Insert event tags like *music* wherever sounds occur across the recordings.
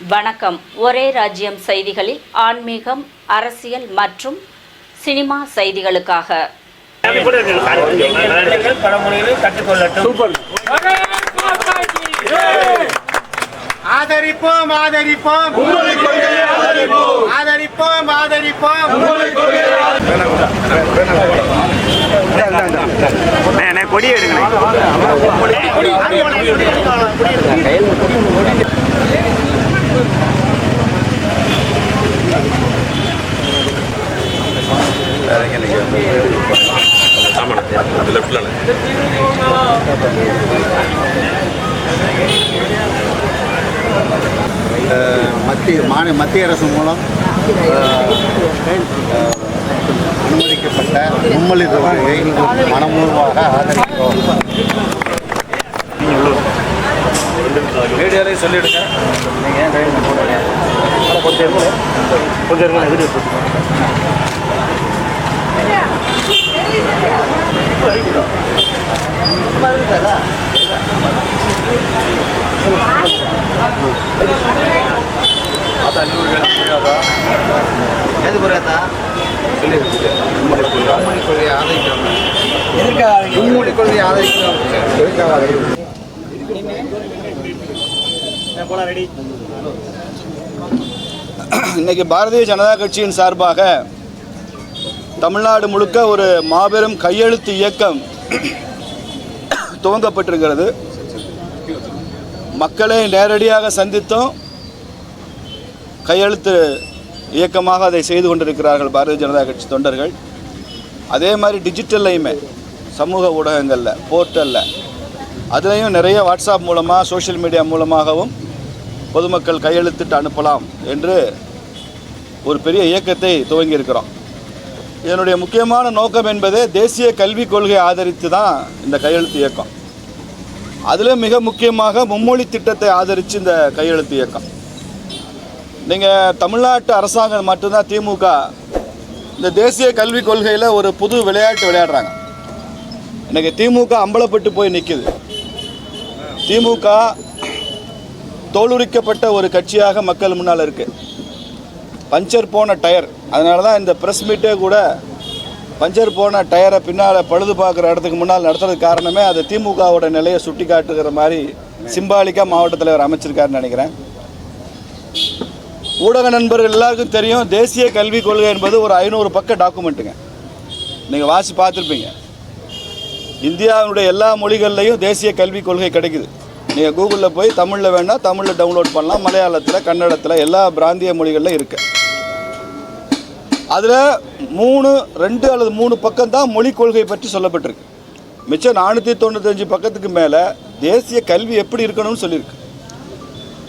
வணக்கம் ஒரே ராஜ்யம் செய்திகளில் ஆன்மீகம் அரசியல் மற்றும் சினிமா செய்திகளுக்காக ஆதரிப்போம் ஆதரிப்போம் ஆதரிப்போம் ஆதரிப்போம் கொடி எடுங்க மத்திய மாநில மத்திய அரசு மூலம் அனுமதிக்கப்பட்ட மும்மொழி தொகையை மனமுழுவாக ஆதரிக்கிறோம். மீடியாலே சொல்லிடுங்க. நீங்கள் ஏன் கொஞ்சம் கொஞ்சம் வீடியோ எது புரியாதா மும்மொழி கொள்கையை ஆதரிக்கிறோம் மும்மொழி கொள்கையை ஆதரிக்கிறோம் இன்னைக்கு பாரதிய ஜனதா கட்சியின் சார்பாக தமிழ்நாடு முழுக்க ஒரு மாபெரும் கையெழுத்து இயக்கம் துவங்கப்பட்டிருக்கிறது. மக்களை நேரடியாக சந்தித்தும் கையெழுத்து இயக்கமாக அதை செய்து கொண்டிருக்கிறார்கள் பாரதிய ஜனதா கட்சி தொண்டர்கள். அதே மாதிரி டிஜிட்டல்லையுமே சமூக ஊடகங்களில் போர்ட்டலில் அதுலேயும் நிறைய வாட்ஸ்அப் மூலமாக சோஷியல் மீடியா மூலமாகவும் பொதுமக்கள் கையெழுத்திட்டு அனுப்பலாம் என்று ஒரு பெரிய இயக்கத்தை துவங்கியிருக்கிறோம். இதனுடைய முக்கியமான நோக்கம் என்பதே தேசிய கல்விக் கொள்கையை ஆதரித்து தான் இந்த கையெழுத்து இயக்கம். அதில் மிக முக்கியமாக மும்மொழி திட்டத்தை ஆதரித்து இந்த கையெழுத்து இயக்கம். நீங்கள் தமிழ்நாட்டு அரசாங்கம் மட்டும்தான் திமுக இந்த தேசிய கல்விக் கொள்கையில் ஒரு புது விளையாட்டு விளையாடுறாங்க. இன்னைக்கு திமுக அம்பலப்பட்டு போய் நிற்குது திமுக தோலுரிக்கப்பட்ட ஒரு கட்சியாக மக்கள் முன்னால் இருக்குது பஞ்சர் போன டயர். அதனால தான் இந்த ப்ரெஸ் மீட்டே கூட பஞ்சர் போன டயரை பின்னால் பழுது பார்க்குற இடத்துக்கு முன்னால் நடத்துறதுக்கு காரணமே அது திமுகவோட நிலையை சுட்டி காட்டுகிற மாதிரி சிம்பாலிக்காக மாவட்ட தலைவர் அமைச்சிருக்காருன்னு நினைக்கிறேன். ஊடக நண்பர்கள் எல்லாருக்கும் தெரியும் தேசிய கல்விக் கொள்கை என்பது ஒரு ஐநூறு பக்க டாக்குமெண்ட்டுங்க. நீங்கள் வாசி பார்த்துருப்பீங்க. இந்தியாவினுடைய எல்லா மொழிகள்லையும் தேசிய கல்விக் கொள்கை கிடைக்குது. நீங்கள் கூகுளில் போய் தமிழில் வேணால் தமிழில் டவுன்லோட் பண்ணலாம் மலையாளத்தில் கன்னடத்தில் எல்லா பிராந்திய மொழிகளிலும் இருக்குது அதில் மூணு ரெண்டு அல்லது மூணு பக்கம் தான் மொழிக் கொள்கை பற்றி சொல்லப்பட்டிருக்கு. மிச்சம் நானூற்றி தொண்ணூத்தஞ்சு பக்கத்துக்கு மேலே தேசிய கல்வி எப்படி இருக்கணும்னு சொல்லியிருக்கு.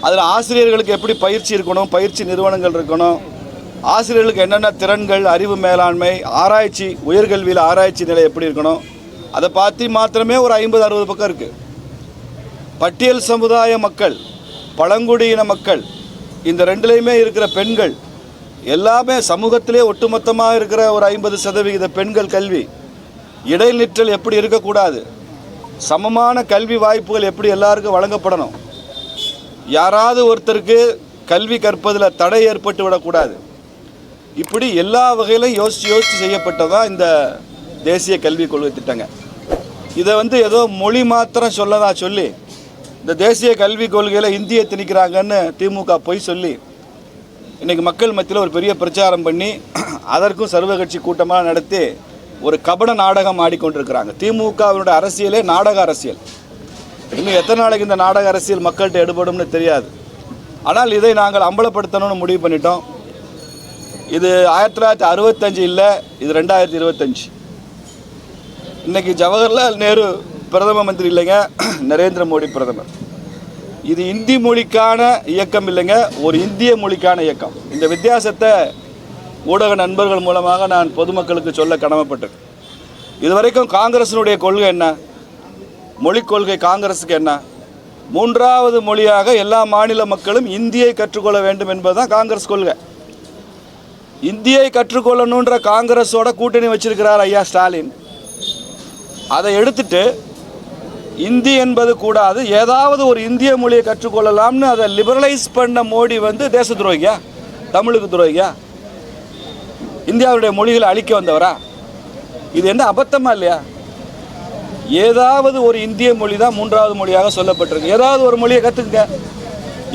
அதில் ஆசிரியர்களுக்கு எப்படி பயிற்சி இருக்கணும் பயிற்சி நிறுவனங்கள் இருக்கணும் ஆசிரியர்களுக்கு என்னென்ன திறன்கள் அறிவு மேலாண்மை ஆராய்ச்சி உயர்கல்வியில் ஆராய்ச்சி நிலை எப்படி இருக்கணும் அதை பார்த்து மாத்திரமே ஒரு ஐம்பது அறுபது பக்கம் இருக்குது பட்டியல் சமுதாய மக்கள் பழங்குடியின மக்கள் இந்த ரெண்டுலேயுமே இருக்கிற பெண்கள் எல்லாமே சமூகத்திலே ஒட்டுமொத்தமாக இருக்கிற ஒரு ஐம்பது சதவிகித பெண்கள் கல்வி. இடைநிற்றல் எப்படி இருக்கக்கூடாது? சமமான கல்வி வாய்ப்புகள் எப்படி எல்லாருக்கும் வழங்கப்படணும்? யாராவது ஒருத்தருக்கு கல்வி கற்பதில் தடை ஏற்பட்டு விடக்கூடாது. இப்படி எல்லா வகையிலும் யோசித்து யோசித்து செய்யப்பட்டதான் இந்த தேசிய கல்விக் கொள்கை திட்டங்க. இதை வந்து ஏதோ மொழி மாத்திரம் சொல்லதா சொல்லி இந்த தேசிய கல்விக் கொள்கையில் இந்தியை திணிக்கிறாங்கன்னு திமுக பொய் சொல்லி இன்றைக்கி மக்கள் மத்தியில் ஒரு பெரிய பிரச்சாரம் பண்ணி *clears throat* அதற்கும் சர்வ கட்சி கூட்டமாக நடத்தி ஒரு கபட நாடகம் ஆடிக்கொண்டிருக்கிறாங்க. திமுகவினுடைய அரசியலே நாடக அரசியல். இன்னும் எத்தனை நாளைக்கு இந்த நாடக அரசியல் மக்கள்கிட்ட எடுபடும்னு தெரியாது. ஆனால் இதை நாங்கள் அம்பலப்படுத்தணும்னு முடிவு பண்ணிட்டோம். இது ஆயிரத்தி தொள்ளாயிரத்தி அறுபத்தஞ்சு இல்லை இது ரெண்டாயிரத்தி இருபத்தஞ்சு. இன்னைக்கு ஜவஹர்லால் நேரு பிரதம மந்திரி இல்லைங்க *clears throat* நரேந்திர மோடி பிரதமர். இது இந்தி மொழிக்கான இயக்கம் இல்லைங்க ஒரு இந்திய மொழிக்கான இயக்கம். இந்த வித்தியாசத்தை ஊடக நண்பர்கள் மூலமாக நான் பொதுமக்களுக்கு சொல்ல கடமைப்பட்டேன் இதுவரைக்கும் காங்கிரஸினுடைய கொள்கை என்ன? மொழிக் கொள்கை காங்கிரஸுக்கு என்ன? மூன்றாவது மொழியாக எல்லா மாநில மக்களும் இந்தியை கற்றுக்கொள்ள வேண்டும் என்பதுதான் காங்கிரஸ் கொள்கை. இந்தியை கற்றுக்கொள்ளணுன்ற காங்கிரஸோட கூட்டணி வச்சிருக்கிறார் ஐயா ஸ்டாலின். அதை எடுத்துட்டு இந்தி என்பது கூடாது. ஏதாவது ஒரு இந்திய மொழியை கற்றுக்கொள்ளலாம்னு அதை லிபரலைஸ் பண்ண மோடி வந்து தேச துரோகியா தமிழுக்கு துரோகியா? இந்தியாவுடைய மொழிகளை அழிக்க வந்தவரா? இது என்ன அபத்தமா இல்லையா? ஏதாவது ஒரு இந்திய மொழி தான் மூன்றாவது மொழியாக சொல்லப்பட்டிருக்கு. ஏதாவது ஒரு மொழியை கற்றுக்குங்க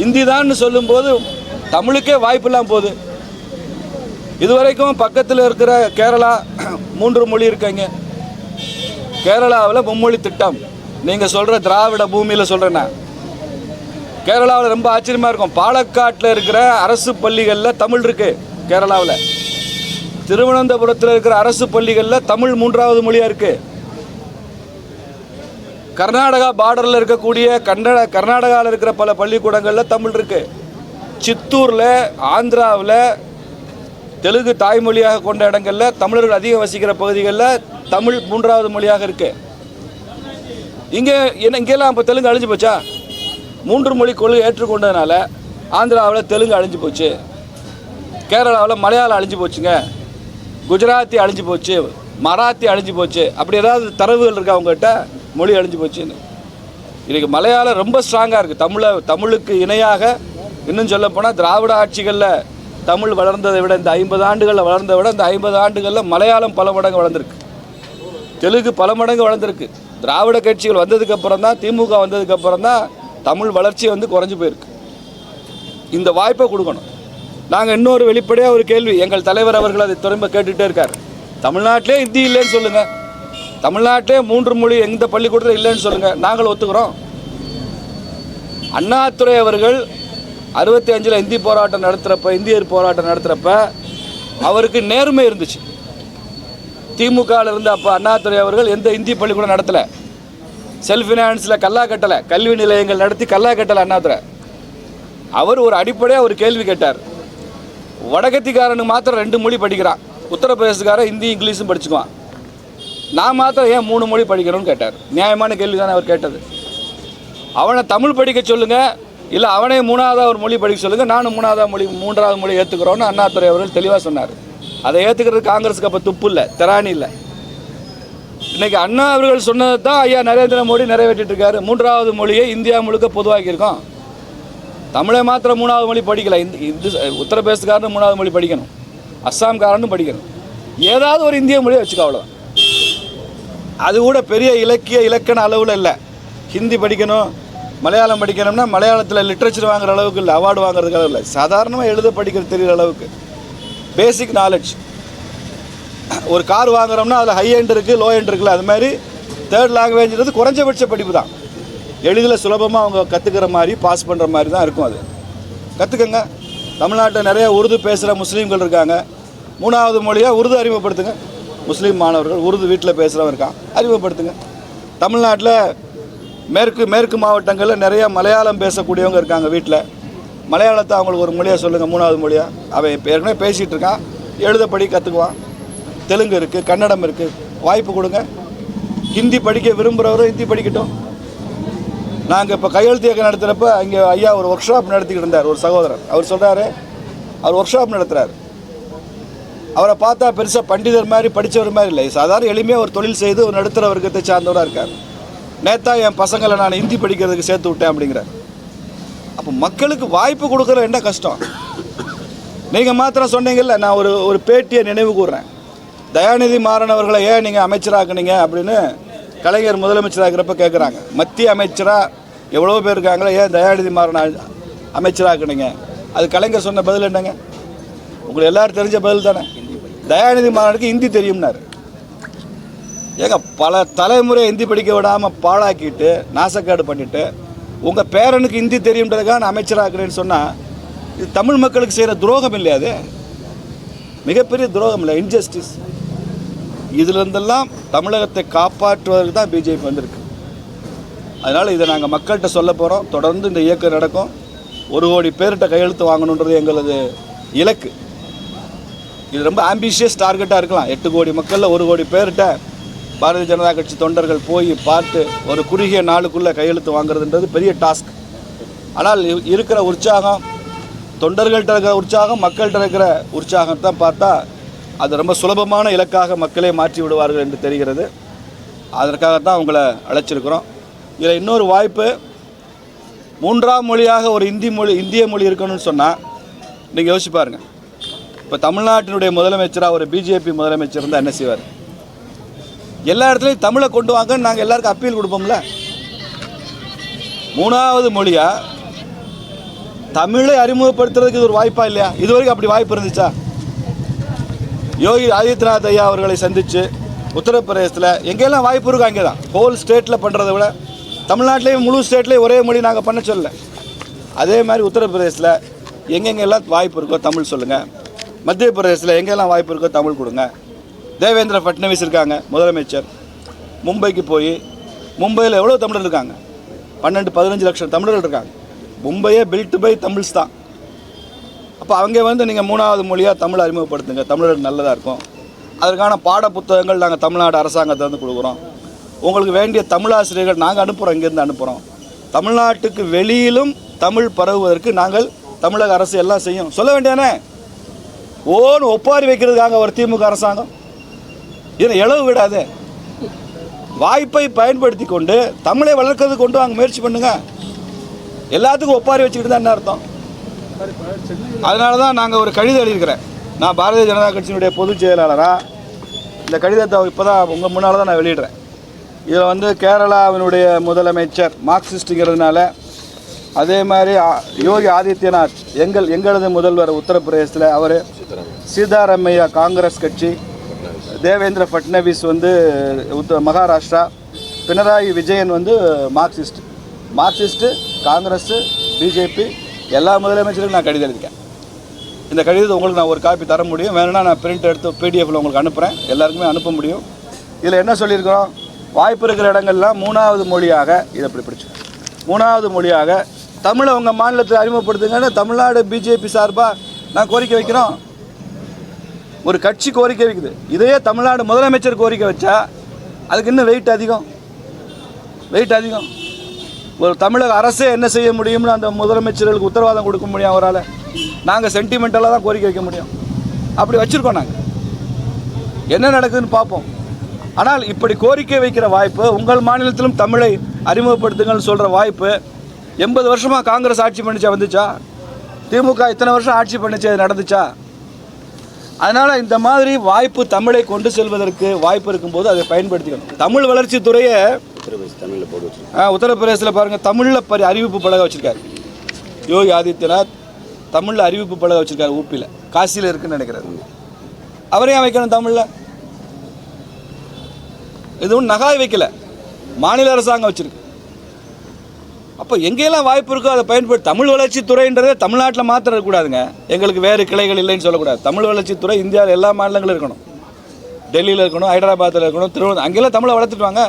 இந்தி தான்னு சொல்லும்போது தமிழுக்கே வாய்ப்பெல்லாம் போகுது. இதுவரைக்கும் பக்கத்தில் இருக்கிற கேரளா மூன்று மொழி இருக்காங்க. கேரளாவில் மும்மொழி திட்டம். நீங்கள் சொல்கிற திராவிட பூமியில் சொல்கிறேன்னா கேரளாவில் ரொம்ப ஆச்சரியமாக இருக்கும். பாலக்காட்டில் இருக்கிற அரசு பள்ளிகளில் தமிழ் இருக்குது கேரளாவில். திருவனந்தபுரத்தில் இருக்கிற அரசு பள்ளிகளில் தமிழ் மூன்றாவது மொழியாக இருக்குது கர்நாடகா பார்டரில் இருக்கக்கூடிய கன்னட கர்நாடகாவில் இருக்கிற பல பள்ளிக்கூடங்களில் தமிழ் இருக்குது சித்தூரில் ஆந்திராவில் தெலுங்கு தாய்மொழியாக கொண்ட இடங்களில் தமிழர்கள் அதிகம் வசிக்கிற பகுதிகளில் தமிழ் மூன்றாவது மொழியாக இருக்குது இங்கே என்ன இங்கெல்லாம் இப்போ தெலுங்கு அழிஞ்சு போச்சா? மூன்று மொழி கொள்கை ஏற்றுக்கொண்டதுனால ஆந்திராவில் தெலுங்கு அழிஞ்சு போச்சு. கேரளாவில் மலையாளம் அழிஞ்சு போச்சுங்க. குஜராத்தி அழிஞ்சு போச்சு. மராத்தி அழிஞ்சு போச்சு. அப்படி ஏதாவது தரவுகள் இருக்கா அவங்ககிட்ட மொழி அழிஞ்சு போச்சுன்னு. இன்றைக்கி மலையாளம் ரொம்ப ஸ்ட்ராங்காக இருக்குது தமிழை தமிழுக்கு இணையாக இன்னும் சொல்லப்போனால் திராவிட ஆட்சிகளில் தமிழ் வளர்ந்ததை விட இந்த ஐம்பது ஆண்டுகளில் வளர்ந்ததை விட இந்த ஐம்பது ஆண்டுகளில் மலையாளம் பல மடங்கு வளர்ந்துருக்கு. தெலுங்கு பல மடங்கு வளர்ந்துருக்கு. திராவிட கட்சிகள் வந்ததுக்கப்புறம் தான் திமுக வந்ததுக்கப்புறம் தான் தமிழ் வளர்ச்சி வந்து குறைஞ்சி போயிருக்கு. இந்த வாய்ப்பை கொடுக்கணும். நாங்கள் இன்னொரு வெளிப்படையாக ஒரு கேள்வி எங்கள் தலைவர் அவர்கள் அதை திரும்ப கேட்டுகிட்டே இருக்கார். தமிழ்நாட்டிலே ஹிந்தி இல்லைன்னு சொல்லுங்கள் தமிழ்நாட்டிலே மூன்று மொழி எந்த பள்ளிக்கூடத்தில் இல்லைன்னு சொல்லுங்கள் நாங்கள் ஒத்துக்கிறோம். அண்ணாதுரை அவர்கள் அறுபத்தி அஞ்சில் இந்தி போராட்டம் நடத்துகிறப்ப இந்தியர் போராட்டம் நடத்துகிறப்ப அவருக்கு நேர்மை இருந்துச்சு. திமுகவில் இருந்த அப்போ அண்ணாதுரை அவர்கள் எந்த இந்தி பள்ளிக்கூடம் நடத்தலை. செல்ஃப் ஃபினான்ஸில் கல்லா கட்டலை கல்வி நிலையங்கள் நடத்தி கல்லா கட்டலை அண்ணாதுரை. அவர் ஒரு அடிப்படையாக ஒரு கேள்வி கேட்டார். வடகத்திக்காரனுக்கு மாத்திரம் ரெண்டு மொழி படிக்கிறான். உத்தரப்பிரதேசக்காரன் ஹிந்தி இங்கிலீஷும் படிச்சுக்குவான். நான் மாத்திரம் ஏன் மூணு மொழி படிக்கிறோன்னு கேட்டார். நியாயமான கேள்வி தானே அவர் கேட்டது. அவனை தமிழ் படிக்க சொல்லுங்கள் இல்லை அவனே மூணாவதாக ஒரு மொழி படிக்க சொல்லுங்க நானும் மூணாவதாக மொழி மூன்றாவது மொழி ஏற்றுக்கிறோன்னு அண்ணாதுரை அவர்கள் தெளிவாக சொன்னார். அதை ஏற்றுக்கிறது காங்கிரஸுக்கு அப்போ துப்பு இல்லை திராணி இல்லை. இன்னைக்கு அண்ணா அவர்கள் சொன்னதை தான் ஐயா நரேந்திர மோடி நிறைவேற்றிட்டு மூன்றாவது மொழியை இந்தியா முழுக்க பொதுவாக்கியிருக்கோம். தமிழை மாத்திரம் மூணாவது மொழி படிக்கல. இந்த இந்து உத்தரப்பிரதேசக்காரனும் மூணாவது மொழி படிக்கணும். அஸ்ஸாம்காரனும் படிக்கணும். ஏதாவது ஒரு இந்திய மொழியை வச்சுக்கோ அவ்வளோதான் அது கூட பெரிய இலக்கிய இலக்கண அளவில் இல்லை. ஹிந்தி படிக்கணும் மலையாளம் படிக்கணும்னா மலையாளத்தில் லிட்ரேச்சர் வாங்குற அளவுக்கு இல்லை அவார்டு வாங்குறதுக்கு அளவு இல்லை. சாதாரணமாக எழுத படிக்கிறது தெரிகிற அளவுக்கு. பேசிக் நாலேஜ் ஒரு கார் வாங்குறோம்னா அதில் ஹை எண்ட் இருக்குது லோ எண்ட் இருக்குல்ல அது மாதிரி தேர்ட் லாங்குவேஜ்ன்றது குறைஞ்சபட்ச படிப்பு தான். எளிதில் சுலபமாக அவங்க கற்றுக்கிற மாதிரி பாஸ் பண்ணுற மாதிரி தான் இருக்கும் அது. கற்றுக்கங்க தமிழ்நாட்டில் நிறைய உருது பேசுகிற முஸ்லீம்கள் இருக்காங்க. மூணாவது மொழியாக உருது அறிமுகப்படுத்துங்க. முஸ்லீம் மாணவர்கள் உருது வீட்டில் பேசுகிறவன் இருக்கான். அறிமுகப்படுத்துங்க. தமிழ்நாட்டில் மேற்கு மேற்கு மாவட்டங்களில் நிறைய மலையாளம் பேசக்கூடியவங்க இருக்காங்க வீட்டில் மலையாளத்தை அவங்களுக்கு ஒரு மொழியாக சொல்லுங்கள் மூணாவது மொழியாக அவன் இப்போ ஏற்கனவே பேசிகிட்டு இருக்கான். எழுதப்படி கற்றுக்குவான் தெலுங்கு இருக்குது கன்னடம் இருக்குது வாய்ப்பு கொடுங்க. ஹிந்தி படிக்க விரும்புகிறவரும் ஹிந்தி படிக்கட்டும். நாங்கள் இப்போ கையெழுத்து இயக்கம் நடத்துகிறப்ப இங்கே ஐயா ஒரு ஒர்க் ஷாப் நடத்திக்கிட்டு இருந்தார் ஒரு சகோதரர். அவர் சொல்கிறாரு அவர் ஒர்க் ஷாப் நடத்துகிறார் அவரை பார்த்தா பெருசாக பண்டிதர் மாதிரி படித்தவர் மாதிரி இல்லை. சாதாரண எளிமையாக ஒரு தொழில் செய்து ஒரு நடுத்தர வர்க்கத்தை சார்ந்தவராக இருக்கார். நேத்தா என் பசங்களை நான் ஹிந்தி படிக்கிறதுக்கு சேர்த்து விட்டேன் அப்படிங்கிறார். அப்போ மக்களுக்கு வாய்ப்பு கொடுக்குற என்ன கஷ்டம். நீங்கள் மாத்திரம் சொன்னீங்கல்ல நான் ஒரு ஒரு பேட்டியை நினைவு கூறுறேன் தயாநிதி மாறனவர்களை ஏன் நீங்கள் அமைச்சராக்குனீங்க அப்படின்னு கலைஞர் முதலமைச்சராகிறப்ப கேட்குறாங்க மத்திய அமைச்சராக எவ்வளோ பேர் இருக்காங்களோ ஏன் தயாநிதி மாறன் அமைச்சராக்குனீங்க? அது கலைஞர் சொன்ன பதில் என்னங்க? உங்களுக்கு எல்லாரும் தெரிஞ்ச பதில் தானே? தயாநிதி மாறனுக்கு ஹிந்தி தெரியும்னாரு. ஏங்க பல தலைமுறை ஹிந்தி படிக்க விடாமல் பாழாக்கிட்டு நாசக்காடு பண்ணிவிட்டு உங்கள் பேரனுக்கு ஹிந்தி தெரியுன்றதுக்காக நான் அமைச்சராகிறேன்னு சொன்னால் இது தமிழ் மக்களுக்கு செய்கிற துரோகம் இல்லையா அது? மிகப்பெரிய துரோகம் இல்லை இன்ஜஸ்டிஸ் இதிலிருந்தெல்லாம் தமிழகத்தை காப்பாற்றுவதற்கு தான் பிஜேபி வந்திருக்கு. அதனால் இதை நாங்கள் மக்கள்கிட்ட சொல்ல போகிறோம் தொடர்ந்து இந்த இயக்கம் நடக்கும். ஒரு கோடி பேர்கிட்ட கையெழுத்து வாங்கணுன்றது எங்களது இலக்கு. இது ரொம்ப ஆம்பிஷியஸ் டார்கெட்டாக இருக்கலாம். எட்டு கோடி மக்களில் ஒரு கோடி பேர்கிட்ட பாரதிய ஜனதா கட்சி தொண்டர்கள் போய் பார்த்து ஒரு குறுகிய நாளுக்குள்ளே கையெழுத்து வாங்குறதுன்றது பெரிய டாஸ்க். ஆனால் இருக்கிற உற்சாகம் தொண்டர்கள்ட்ட இருக்கிற உற்சாகம் மக்கள்கிட்ட இருக்கிற உற்சாகம் தான் பார்த்தா அது ரொம்ப சுலபமான இலக்காக மக்களே மாற்றி விடுவார்கள் என்று தெரிகிறது. அதற்காகத்தான் உங்களை அழைச்சிருக்கிறோம். இதில் இன்னொரு வாய்ப்பு மூன்றாம் மொழியாக ஒரு இந்தி மொழி இந்திய மொழி இருக்கணும்னு சொன்னால் நீங்கள் யோசிப்பாருங்க இப்போ தமிழ்நாட்டினுடைய முதலமைச்சராக ஒரு பிஜேபி முதலமைச்சர் இருந்தால் என்ன செய்வார்? எல்லா இடத்துலையும் தமிழை கொண்டு வாங்கன்னு நாங்கள் எல்லாருக்கும் அப்பீல் கொடுப்போம்ல. மூணாவது மொழியாக தமிழை அறிமுகப்படுத்துறதுக்கு இது ஒரு வாய்ப்பா இல்லையா? இது வரைக்கும் அப்படி வாய்ப்பு இருந்துச்சா? யோகி ஆதித்யநாத் ஐயா அவர்களை சந்தித்து உத்தரப்பிரதேசத்தில் எங்கெல்லாம் வாய்ப்பு இருக்கோ அங்கே தான் ஹோல் ஸ்டேட்டில் பண்ணுறத விட தமிழ்நாட்டிலேயும் முழு ஸ்டேட்லேயும் ஒரே மொழி நாங்கள் பண்ண சொல்லல. அதே மாதிரி உத்தரப்பிரதேசத்தில் எங்கெங்கெல்லாம் வாய்ப்பு இருக்கோ தமிழ் சொல்லுங்கள் மத்திய பிரதேசத்தில் எங்கெல்லாம் வாய்ப்பு இருக்கோ தமிழ் கொடுங்க. தேவேந்திர ஃபட்னவிஸ் இருக்காங்க முதலமைச்சர். மும்பைக்கு போய் மும்பையில் எவ்வளோ தமிழர் இருக்காங்க? பன்னெண்டு பதினஞ்சு லட்சம் தமிழர்கள் இருக்காங்க. மும்பையே பில்ட் பை தமிழ்ஸ் தான். அப்போ அவங்க வந்து நீங்கள் மூணாவது மொழியாக தமிழ் அறிமுகப்படுத்துங்க. தமிழர் நல்லதாக இருக்கும். அதற்கான பாட புத்தகங்கள் நாங்கள் தமிழ்நாடு அரசாங்கத்தை வந்து கொடுக்குறோம். உங்களுக்கு வேண்டிய தமிழாசிரியர்கள் நாங்கள் அனுப்புகிறோம் இங்கேருந்து அனுப்புகிறோம் தமிழ்நாட்டுக்கு வெளியிலும் தமிழ் பரவுவதற்கு நாங்கள் தமிழக அரசு எல்லாம் செய்யும். சொல்ல வேண்டியானே ஓன்னு ஒப்பாரி வைக்கிறதுக்காக ஒரு திமுக அரசாங்கம். இதில் இழவு விடாது. வாய்ப்பை பயன்படுத்தி கொண்டு தமிழை வளர்க்கறது கொண்டு வாங்க முயற்சி பண்ணுங்க. எல்லாத்துக்கும் ஒப்பாரி வச்சுக்கிட்டு தான் என்ன அர்த்தம்? அதனால தான் நாங்கள் ஒரு கடிதம் எழுதியிருக்கிறேன். நான் பாரதிய ஜனதா கட்சியினுடைய பொதுச் செயலாளராக இந்த கடிதத்தை இப்போ தான் உங்கள் முன்னால் தான் நான் வெளியிடுறேன். இதில் வந்து கேரளாவினுடைய முதலமைச்சர் மார்க்சிஸ்ட்டுங்கிறதுனால அதே மாதிரி யோகி ஆதித்யநாத் எங்கள் எங்களது முதல்வர் உத்தரப்பிரதேசத்தில் அவர் சீதாராமையா காங்கிரஸ் கட்சி தேவேந்திர ஃபட்னவிஸ் வந்து உத்த மகாராஷ்டிரா பினராயி விஜயன் வந்து மார்க்சிஸ்ட். மார்க்சிஸ்ட்டு காங்கிரஸு பிஜேபி எல்லா முதலமைச்சருக்கும் நான் கடிதம் எழுதிக்கேன் இந்த கடிதத்தை உங்களுக்கு நான் ஒரு காப்பி தர முடியும். வேணும்னா நான் பிரிண்ட் எடுத்து பிடிஎஃப்ல உங்களுக்கு அனுப்புகிறேன் எல்லாருக்குமே அனுப்ப முடியும். இதில் என்ன சொல்லியிருக்கிறோம்? வாய்ப்பு இருக்கிற இடங்கள்லாம் மூணாவது மொழியாக இதை இப்படி பிடிச்சி. மூணாவது மொழியாக தமிழை உங்கள் மாநிலத்தில் அறிமுகப்படுத்துங்கன்னு தமிழ்நாடு பிஜேபி சார்பாக நான் கோரிக்கை வைக்கிறோம். ஒரு கட்சி கோரிக்கை வைக்குது. இதையே தமிழ்நாடு முதலமைச்சர் கோரிக்கை வச்சா அதுக்கு இன்னும் வெயிட் அதிகம். வெயிட் அதிகம். ஒரு தமிழக அரசே என்ன செய்ய முடியும்னு அந்த முதலமைச்சர்களுக்கு உத்தரவாதம் கொடுக்க முடியும் அவரால். நாங்கள் சென்டிமெண்டலாக தான் கோரிக்கை வைக்க முடியும். அப்படி வச்சுருக்கோம் நாங்கள் என்ன நடக்குதுன்னு பார்ப்போம். ஆனால் இப்படி கோரிக்கை வைக்கிற வாய்ப்பு உங்கள் மாநிலத்திலும் தமிழை அறிமுகப்படுத்துங்கள்னு சொல்கிற வாய்ப்பு எண்பது வருஷமாக காங்கிரஸ் ஆட்சி பண்ணிச்சா வந்துச்சா? திமுக இத்தனை வருஷம் ஆட்சி பண்ணிச்சு அது நடந்துச்சா? அதனால் இந்த மாதிரி வாய்ப்பு தமிழை கொண்டு செல்வதற்கு வாய்ப்பு இருக்கும்போது அதை பயன்படுத்திக்கணும். தமிழ் வளர்ச்சித் துறையை ஆ, உத்தரப்பிரதேசத்தில் பாருங்கள் தமிழில் பரி அறிவிப்பு பலகை வச்சுருக்காரு. யோகி ஆதித்யநாத் தமிழில் அறிவிப்பு பலகை வச்சுருக்காரு ஊப்பியில் காசியில் இருக்குன்னு நினைக்கிறாரு. அவரையும் வைக்கணும் தமிழில். எதுவும் நகாய் வைக்கல. மாநில அரசாங்கம் வச்சிருக்கு. அப்போ எங்கெல்லாம் வாய்ப்பு இருக்கோ அதை பயன்படுத்தி தமிழ் வளர்ச்சித்துறைன்றதே தமிழ்நாட்டில் மாத்திரம் இருக்கக்கூடாதுங்க. எங்களுக்கு வேறு கிளைகள் இல்லைன்னு சொல்லக்கூடாது. தமிழ் வளர்ச்சித்துறை இந்தியாவில் எல்லா மாநிலங்களும் இருக்கணும். டெல்லியில் இருக்கணும் ஹைதராபாத்தில் இருக்கணும் திருவண்ணாமலை அங்கெல்லாம் தமிழை வளர்த்துட்டு வாங்க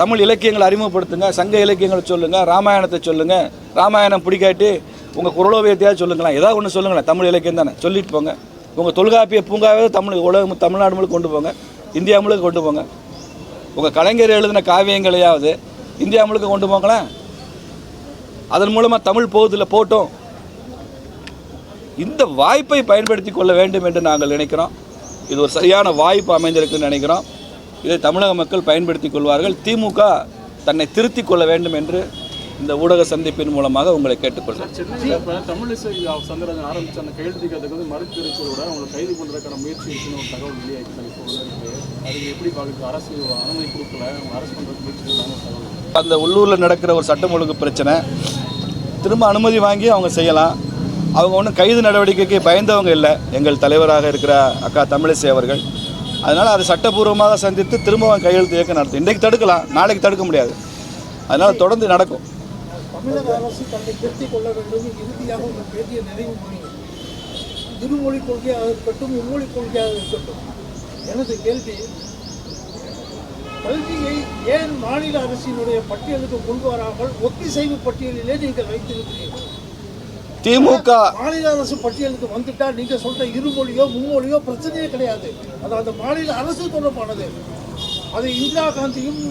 தமிழ் இலக்கியங்களை அறிமுகப்படுத்துங்க சங்க இலக்கியங்களை சொல்லுங்கள் ராமாயணத்தை சொல்லுங்கள் ராமாயணம் பிடிக்காட்டி உங்கள் குரலோவியத்தையாவது சொல்லுங்களேன். ஏதாவது ஒன்று சொல்லுங்களேன். தமிழ் இலக்கியம் தானே. சொல்லிட்டு போங்க. உங்கள் தொல்காப்பிய பூங்காவே தமிழ் உலகம் தமிழ்நாடு முழுக்க கொண்டு போங்க. இந்தியா முழுக்க கொண்டு போங்க. உங்கள் கலைஞர் எழுதின காவியங்களையாவது இந்தியா முழுக்க கொண்டு போங்களேன். அதன் மூலமாக தமிழ் போதில் போட்டோம். இந்த வாய்ப்பை பயன்படுத்தி கொள்ள வேண்டும் என்று நாங்கள் நினைக்கிறோம். இது ஒரு சரியான வாய்ப்பு அமைந்திருக்குன்னு நினைக்கிறோம். இதை தமிழக மக்கள் பயன்படுத்தி கொள்வார்கள். திமுக தன்னை திருத்தி கொள்ள வேண்டும் என்று இந்த ஊடக சந்திப்பின் மூலமாக உங்களை கேட்டுக்கொள்கிறேன். சென்னையில் இப்போ தமிழிசை சந்திரன் ஆரம்பித்த அந்த கையெழுத்திக்கிறதுக்கு வந்து மறுத்து இருக்கிறத அவங்களை கைது பண்ணுறதுக்கான முயற்சி ஒரு தகவல் வெளியாகிட்டு இப்போ எப்படி அரசு அனுமதி கொடுக்கல அரசு பண்ணுறது முயற்சி தகவல் அந்த உள்ளூரில் நடக்கிற ஒரு சட்டம் ஒழுங்கு பிரச்சனை திரும்ப அனுமதி வாங்கி அவங்க செய்யலாம். அவங்க ஒன்றும் கைது நடவடிக்கைக்கு பயந்தவங்க இல்லை. எங்கள் தலைவராக இருக்கிற அக்கா தமிழிசை அவர்கள். அதனால் அதை சட்டப்பூர்வமாக சந்தித்து திரும்ப அவங்க கையெழுத்து இயக்கம் நடத்தும். இன்றைக்கு தடுக்கலாம் நாளைக்கு தடுக்க முடியாது. அதனால் தொடர்ந்து நடக்கும். தமிழக அரசு தன்னை திருத்திக் கொள்ள வேண்டும். இறுதியாக இருமொழி கொள்கையாக இருக்கட்டும் இம்மொழி கொள்கையாக இருக்கட்டும். எனது கேள்வி கல்வியை ஏன் மாநில அரசினுடைய பட்டியலுக்கு கொண்டு வராமல் ஒத்திசைவு பட்டியலிலே நீங்கள் வைத்திருக்கிறீர்கள்? திமுக. மாநில அரசு பட்டியலுக்கு வந்துட்டா நீங்க சொல்ற இருமொழியோ மும்மொழியோ பிரச்சனையே கிடையாது. அது அந்த மாநில அரசு தொடர்பானது. அது இந்திரா காந்தியும்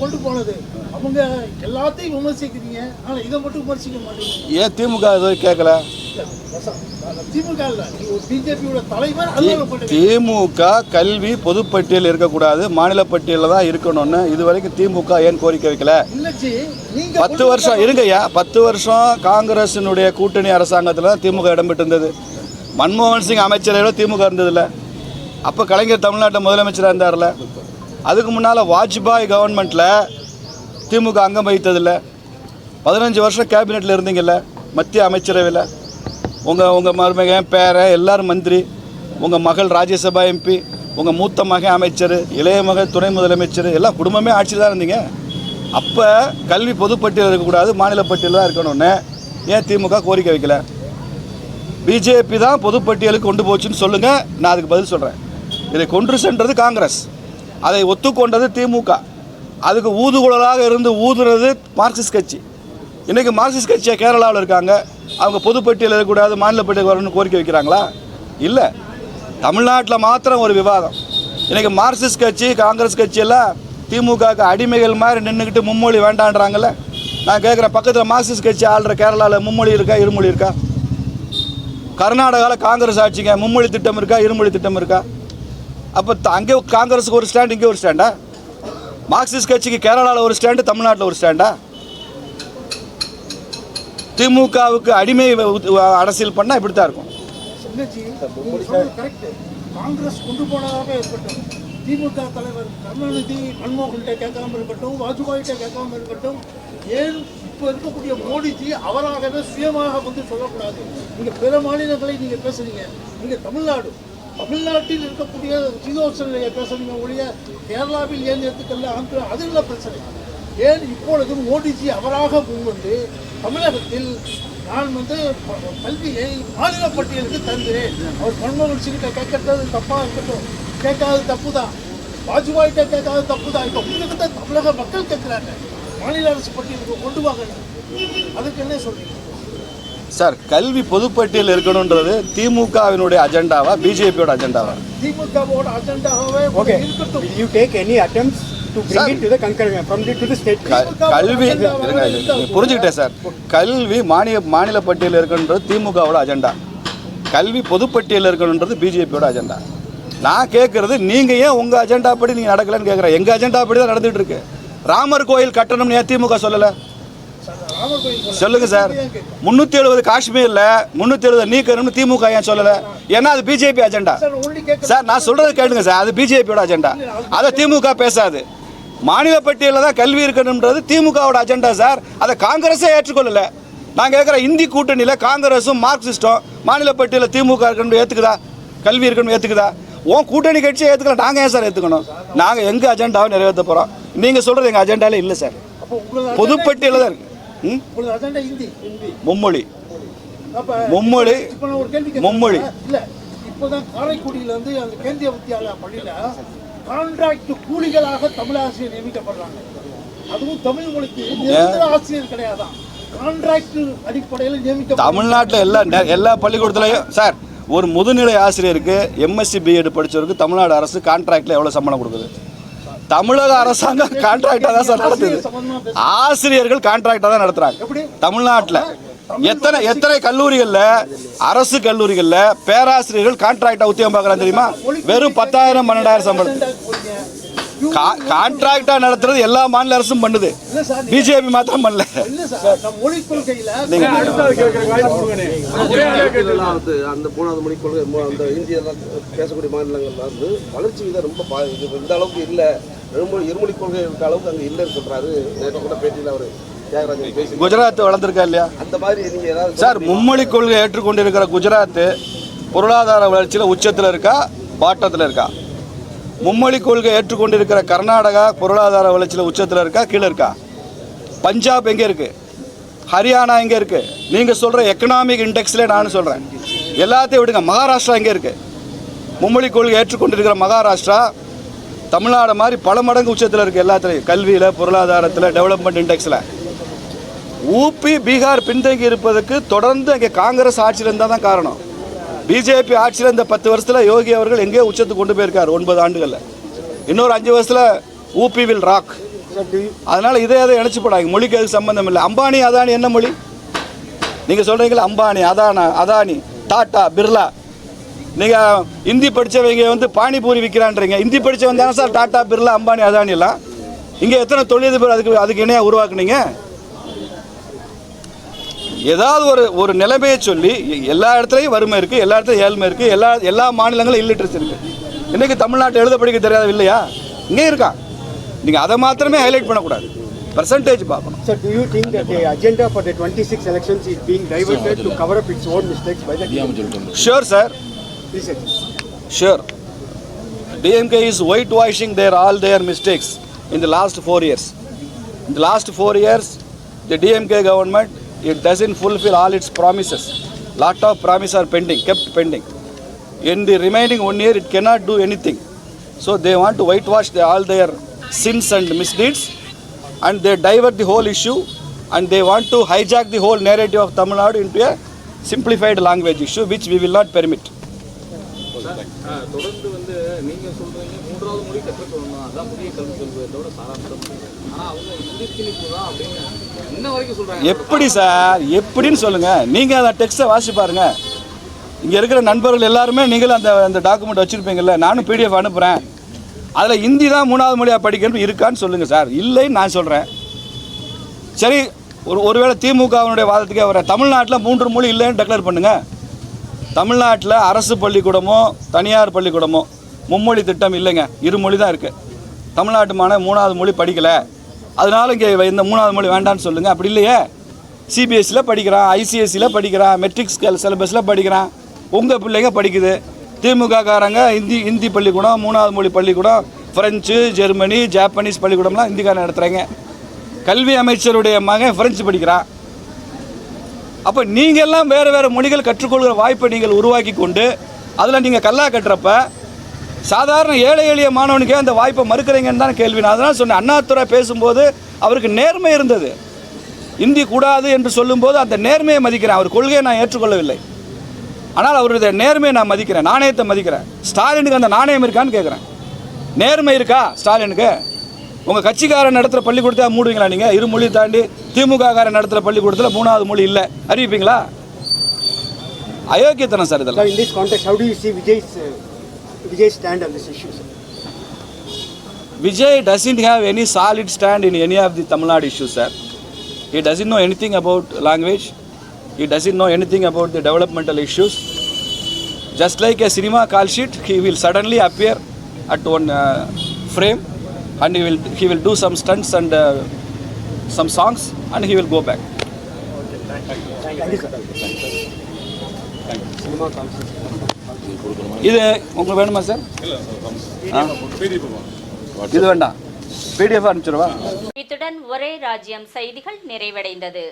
கொண்டு போனது. அவங்க எல்லாத்தையும் விமர்சிக்கிறீங்க. ஆனா இதை மட்டும் விமர்சிக்க மாட்டீங்க. ஏன் திமுக இது கேட்கல? திமுக கல்வி பொதுப்பட்டியல் இருக்கக்கூடாது. மாநில பட்டியலில் தான் இருக்கணும்னு இது வரைக்கும் திமுக ஏன் கோரிக்கை வைக்கல? பத்து வருஷம் இருங்கய்யா. பத்து வருஷம் காங்கிரஸினுடைய கூட்டணி அரசாங்கத்தில் தான் திமுக இடம்பெற்று இருந்தது மன்மோகன் சிங் அமைச்சரையோட திமுக இருந்ததில்ல அப்போ கலைஞர் தமிழ்நாட்டை முதலமைச்சராக இருந்தார்ல. அதுக்கு முன்னால் வாஜ்பாய் கவர்மெண்ட்டில் திமுக அங்கம் வகித்ததில்லை. பதினஞ்சு வருஷம் கேபினெட்டில் இருந்தீங்கல்ல மத்திய அமைச்சரவையில். உங்கள் உங்கள் மருமகன் பேரன் எல்லாரும் மந்திரி உங்கள் மகள் ராஜ்யசபா எம்பி உங்கள் மூத்த மகன் அமைச்சர் இளைய மகள் துணை முதலமைச்சர் எல்லாம் குடும்பமே ஆட்சியில் தான் இருந்தீங்க. அப்போ கல்வி பொதுப்பட்டியல் இருக்கக்கூடாது மாநில பட்டியல் தான் இருக்கணும்னு ஏன் திமுக கோரிக்கை வைக்கல? பிஜேபி தான் பொதுப்பட்டியலுக்கு கொண்டு போச்சுன்னு சொல்லுங்கள் நான் அதுக்கு பதில் சொல்கிறேன் இதை கொன்று சென்றது காங்கிரஸ். அதை ஒத்துக்கொண்டது திமுக. அதுக்கு ஊதுகுழலாக இருந்து ஊதுறது மார்க்சிஸ்ட் கட்சி. இன்றைக்கி மார்க்சிஸ்ட் கட்சியாக கேரளாவில் இருக்காங்க. அவங்க பொதுப்பட்டியல் இருக்கக்கூடாது மாநில பட்டியல் வரணும்னு கோரிக்கை வைக்கிறாங்களா? இல்லை. தமிழ்நாட்டில் மாத்திரம் ஒரு விவாதம். இன்றைக்கி மார்க்சிஸ்ட் கட்சி காங்கிரஸ் கட்சியெல்லாம் திமுகவுக்கு அடிமைகள் மாதிரி நின்றுக்கிட்டு மும்மொழி வேண்டான்றாங்கல்ல? நான் கேட்குறேன் பக்கத்தில் மார்க்சிஸ்ட் கட்சி ஆள்ற கேரளாவில் மும்மொழி இருக்கா இருமொழி இருக்கா? கர்நாடகாவில் காங்கிரஸ் ஆட்சிங்க மும்மொழி திட்டம் இருக்கா இருமொழி திட்டம் இருக்கா? அப்போ அங்கே காங்கிரஸுக்கு ஒரு ஸ்டாண்ட் இங்கே ஒரு ஸ்டாண்டா? மார்க்சிஸ்ட் கட்சிக்கு கேரளாவில் ஒரு ஸ்டாண்டு தமிழ்நாட்டில் ஒரு ஸ்டாண்டா? திமுகவுக்கு அடிமை அரசியல் பண்ணால் இப்படி தான் இருக்கும் காங்கிரஸ் கொண்டு போனதாக இருக்கட்டும். திமுக தலைவர் கருணாநிதி மன்மோகன்கிட்ட கேட்காம இருக்கட்டும் வாஜ்பாய்கிட்ட கேட்காம இருக்கட்டும் ஏன் இப்போ இருக்கக்கூடிய மோடிஜி அவராகவே சுயமாக வந்து சொல்லக்கூடாது? நீங்கள் பிற மாநிலங்களை நீங்கள் பேசுறீங்க. நீங்கள் தமிழ்நாடு. தமிழ்நாட்டில் இருக்கக்கூடிய சீதோஷனையை பேசுறீங்க ஒழிய கேரளாவில் ஏன் எடுத்துக்கல? ஆந்திரா அதில் பிரச்சனை. ஏன் இப்பொழுது மோடிஜி அவராக முன்வந்து தமிழகத்தில் நான் வந்து ப- கல்வியை மாநில பட்டியலுக்கு தருகிறேன். அவர் மன்மோகன் சிங்கிட்ட கேட்கறது தப்பா இருக்கட்டும். கேட்காது தப்பு தான் வாஜ்பாயிட்ட கேட்காது தப்பு தான் இப்போ உங்களுக்கு தான் தமிழக மக்கள் கேட்குறாங்க. மாநில அரசு பட்டியலுக்கு கொண்டு வாங்க. அதுக்கு என்ன சொல்றீங்க? சார் கல்வி பொதுப்பட்டியல் இருக்கணுன்றது திமுகவினுடைய அஜெண்டாவா பிஜேபியோட அஜெண்டாவா? திமுகவோட அஜெண்டாவே Okay. இருக்கட்டும். Will you take கல்வி புரிஞ்சுக்கிட்டேன் சார் கல்வி மாநில பட்டியல் இருக்கணுன்றது திமுகவோட அஜெண்டா கல்வி பொதுப்பட்டியல் இருக்கணுன்றது பிஜேபியோட அஜெண்டா நான் கேட்குறது நீங்கள் ஏன் உங்கள் அஜெண்டா படி நீங்கள் நடக்கலைன்னு கேட்குறேன் எங்கள் அஜெண்டா படி தான் நடந்துகிட்டு இருக்கு. ராமர் கோயில் கட்டணும்னு ஏன் திமுக சொல்லலை? சொல்லுங்க சார் முந்நூற்றி எழுபது காஷ்மீரில் முந்நூற்றி எழுபது நீக்கணும்னு திமுக ஏன் சொல்லலை? ஏன்னா அது பிஜேபி அஜெண்டா சார் நான் சொல்றது கேளுங்க சார் அது பிஜேபியோட அஜெண்டா அதை திமுக பேசாது. மாநில பட்டியலில் தான் கல்வி இருக்கணுன்றது திமுகவோட அஜெண்டா சார். அதை காங்கிரஸே ஏற்றுக்கொள்ளல. நான் கேட்குற இந்தி கூட்டணியில் காங்கிரஸும் மார்க்சிஸ்டும் மாநில பட்டியலில் திமுக இருக்கணும் ஏற்றுக்குதா கல்வி இருக்கணும் ஏற்றுக்குதா உன் கூட்டணி கட்சியை ஏற்றுக்கல நாங்கள் ஏன் சார் ஏற்றுக்கணும் நாங்கள் எங்கள் அஜெண்டாவை நிறைவேற்ற போகிறோம் நீங்கள் சொல்கிறது எங்கள் அஜெண்டாலே இல்லை சார். பொதுப்பட்டியலில் தான் இருக்கு. மும்மொழி. அப்ப மும்மொழி. இப்ப நான் ஒரு கேள்வி கேட்கிறேன். மும்மொழி. இல்ல இப்போதான் காரைக்குடியில வந்து அந்த கேந்திரிய வித்யாலயா பள்ளியில கான்ட்ராக்ட் கூலிகளாக தமிழ் ஆசிரியர் நியமிக்கப்படுறாங்க. அதுவும் தமிழ் மொழிக்கு நிரந்தர ஆசிரியர் கிடையாதான். கான்ட்ராக்ட் அடிப்படையில் நியமிக்க தமிழ்நாட்டில் எல்லா எல்லா பள்ளிக்கூடத்துலையும் சார் ஒரு முதுநிலை ஆசிரியருக்கு எம்எஸ்சி பிஎட் படித்தவருக்கு தமிழ்நாடு அரசு கான்ட்ராக்டில் எவ்வளோ சம்பளம் கொடுக்குது? தமிழக அரசாங்கம் கான்ட்ராக்டாக தான் சார் நடத்துது. ஆசிரியர்கள் கான்ட்ராக்டாக தான் நடத்துகிறாங்க? தமிழ்நாட்டில். எத்தனை எத்தனை கல்லூரிகளில் அரசு கல்லூரிகளில் பேராசிரியர்கள் கான்ட்ராக்டாக உத்தியோகம் பார்க்குறாங்க தெரியுமா? வெறும் பத்தாயிரம் பன்னெண்டாயிரம் சம்பளம். கான்ட்ராக்டாக நடத்துறது எல்லா மாநில அரசும் பண்ணுது. பிஜேபி மாத்திரம் பண்ணல. அந்த மூணாவது மொழி கொள்கை அந்த இந்தியெல்லாம் பேசக்கூடிய மாநிலங்கள்ல வந்து வளர்ச்சி விகிதம் ரொம்ப பா- இது இந்த அளவுக்கு இல்லை. இருமொழி கொள்கை இருக்க அளவுக்கு அங்கே இல்லைன்னு சொல்றாரு. நேற்று கூட பேட்டியில் அவர். தியாகராஜன் குஜராத் வளர்ந்துருக்கா இல்லையா? அந்த மாதிரி ஏதாவது சார் மும்மொழி கொள்கை ஏற்றுக்கொண்டிருக்கிற குஜராத் பொருளாதார வளர்ச்சியில் உச்சத்தில் இருக்கா பாட்டத்தில் இருக்கா? மும்மொழி கொள்கை ஏற்றுக்கொண்டிருக்கிற கர்நாடகா பொருளாதார வளர்ச்சியில் உச்சத்தில் இருக்கா கீழே இருக்கா? பஞ்சாப் எங்கே இருக்குது ஹரியானா எங்கே இருக்குது நீங்கள் சொல்கிற எக்கனாமிக் இண்டெக்ஸில் நான் சொல்கிறேன் எல்லாத்தையும் விடுங்க. மகாராஷ்டிரா எங்கே இருக்குது மும்மொழி கொள்கை ஏற்றுக்கொண்டிருக்கிற மகாராஷ்டிரா தமிழ்நாடு மாதிரி பல மடங்கு உச்சத்தில் இருக்குது எல்லாத்துலேயும். கல்வியில் பொருளாதாரத்தில் டெவலப்மெண்ட் இண்டெக்ஸில் ஊபி பீகார் பின்தங்கி இருப்பதற்கு தொடர்ந்து அங்கே காங்கிரஸ் ஆட்சியில் இருந்தால் தான் காரணம். பிஜேபி ஆட்சியில் இந்த பத்து வருஷத்தில் யோகி அவர்கள் எங்கேயோ உச்சத்துக்கு கொண்டு போயிருக்கார் ஒன்பது ஆண்டுகளில். இன்னொரு அஞ்சு வருஷத்தில் ஊபி வில் ராக். அதனால் இதே அதை இணைச்சு போடாங்க மொழிக்கு அது சம்பந்தம் இல்லை. அம்பானி அதானி என்ன மொழி? நீங்கள் சொல்கிறீங்களா அம்பானி அதானா அதானி டாட்டா பிர்லா. நீங்கள் ஹிந்தி படித்தவங்க வந்து பானிபூரி விற்கிறான்றீங்க ஹிந்தி படித்தவங்க தானே சார்? டாட்டா பிர்லா அம்பானி அதானிலாம் இங்கே எத்தனை தொழிலதிபர் அதுக்கு அதுக்கு இணையாக உருவாக்குனீங்க? ஏதாவது ஒரு ஒரு நிலைமையை சொல்லி எ- எல்லா இடத்துலையும் வறுமை இருக்குது எல்லா இடத்துலையும் ஏழ்மை இருக்குது எல்லா எல்லா மாநிலங்களும் இல்லிட்ரஸ் இருக்குது இன்றைக்கி தமிழ்நாட்டில் எழுத படிக்க தெரியாத இல்லையா இங்கே இருக்கான் நீங்கள் அதை மாத்திரமே ஹைலைட் பண்ணக்கூடாது பர்சன்டேஜ் பார்க்கணும் Sir, do you think that the agenda for the 26 elections is being diverted to cover up its own mistakes by the sure sir sir. Sure. DMK is whitewashing their all their mistakes in the last four years. In the last four years, the DMK government it doesn't fulfill all its promises. Lot of promises are pending, kept pending. In the remaining one year, it cannot do anything. So they want to whitewash the, all their sins and misdeeds, and they divert the whole issue, and they want to hijack the whole narrative of Tamil Nadu into a simplified language issue, which we will not permit. ஆ, தொடர்ந்து வந்து நீங்க சொல்றீங்க மூன்றாவது மொழி கற்றுக் கொள்ளணும் அதான் புதிய கல்வி கொள்கையோட சாராம்சம். ஆனா அவங்க இந்தி திணிப்பு தான் அப்படின்னு இன்ன வரைக்கும் சொல்றாங்க. எப்படி சார்? எப்படின்னு சொல்லுங்க. நீங்க அந்த டெக்ஸ்ட்டை வாசி பாருங்க. இங்க இருக்கிற நண்பர்கள் எல்லாருமே நீங்களும் அந்த அந்த டாக்குமெண்ட் வச்சிருப்பீங்கல்ல. நானும் பிடிஎஃப் அனுப்புறேன். அதில் ஹிந்தி தான் மூணாவது மொழியாக படிக்கணும் இருக்கான்னு சொல்லுங்க சார். இல்லைன்னு நான் சொல்றேன். சரி ஒரு ஒருவேளை திமுகவினுடைய வாதத்துக்கே வர தமிழ்நாட்டில் மூன்று மொழி இல்லைன்னு டெக்ளேர் பண்ணுங்க. தமிழ்நாட்டில் அரசு பள்ளிக்கூடமோ தனியார் பள்ளிக்கூடமோ மும்மொழி திட்டம் இல்லைங்க. இருமொழி தான் இருக்குது தமிழ்நாட்டு மாணவன் மூணாவது மொழி படிக்கலை. அதனால இங்கே இந்த மூணாவது மொழி வேண்டான்னு சொல்லுங்கள் அப்படி இல்லையே. சிபிஎஸ்சியில் படிக்கிறான் ஐசிஎஸ்சியில் படிக்கிறான் மெட்ரிக் சிலபஸில் படிக்கிறான். உங்கள் பிள்ளைங்க படிக்குது. திமுக காரங்க ஹிந்தி ஹிந்தி பள்ளிக்கூடம் மூணாவது மொழி பள்ளிக்கூடம் ஃப்ரெஞ்சு ஜெர்மனி ஜாப்பனீஸ் பள்ளிக்கூடம்லாம் ஹிந்திக்காரன் நடத்துகிறாங்க கல்வி அமைச்சருடைய மகன் ஃப்ரெஞ்சு படிக்கிறான். அப்போ நீங்கள் எல்லாம் வேறு வேறு மொழிகள் கற்றுக்கொள்கிற வாய்ப்பை நீங்கள் உருவாக்கி கொண்டு அதில் நீங்கள் கல்லா கட்டுறப்ப சாதாரண ஏழை எளிய மாணவனுக்கே அந்த வாய்ப்பை மறுக்கிறீங்கன்னு தான் கேள்வி. நான் அதனால் சொன்னேன் அண்ணாத்துறை பேசும்போது அவருக்கு நேர்மை இருந்தது. இந்தி கூடாது என்று சொல்லும்போது அந்த நேர்மையை மதிக்கிறேன். அவர் கொள்கையை நான் ஏற்றுக்கொள்ளவில்லை. ஆனால் அவருடைய நேர்மையை நான் மதிக்கிறேன். நாணயத்தை மதிக்கிறேன். ஸ்டாலினுக்கு அந்த நாணயம் இருக்கான்னு கேட்குறேன் நேர்மை இருக்கா ஸ்டாலினுக்கு? உங்கள் கட்சிக்காரன் நடத்துகிற பள்ளிக்கூடத்தை மூடுவீங்களா நீங்கள் இரு மொழி தாண்டி திமுக காரன் நடத்துகிற பள்ளிக்கூடத்தில் மூணாவது மொழி இல்லை அறிவிப்பீங்களா அயோக்கியத்தனம் சார் இதெல்லாம் in this context, how do you see Vijay's, uh, Vijay's stand on this issue, sir? Vijay doesn't have any solid stand in any of the Tamil Nadu issues, sir. He doesn't know anything about language. He doesn't know anything about the developmental issues. Just like a cinema call sheet, he will suddenly appear at one uh, frame and he will, he will do some stunts and uh, some songs and he will go back. Thank you, sir. Cinema conference. இது உங்களுக்கு வேணுமா sir? இது வேண்டாம் PDF அனுப்பிச்சிடுவா இத்துடன் ஒரே ராஜ்யம் செய்திகள் நிறைவடைந்தது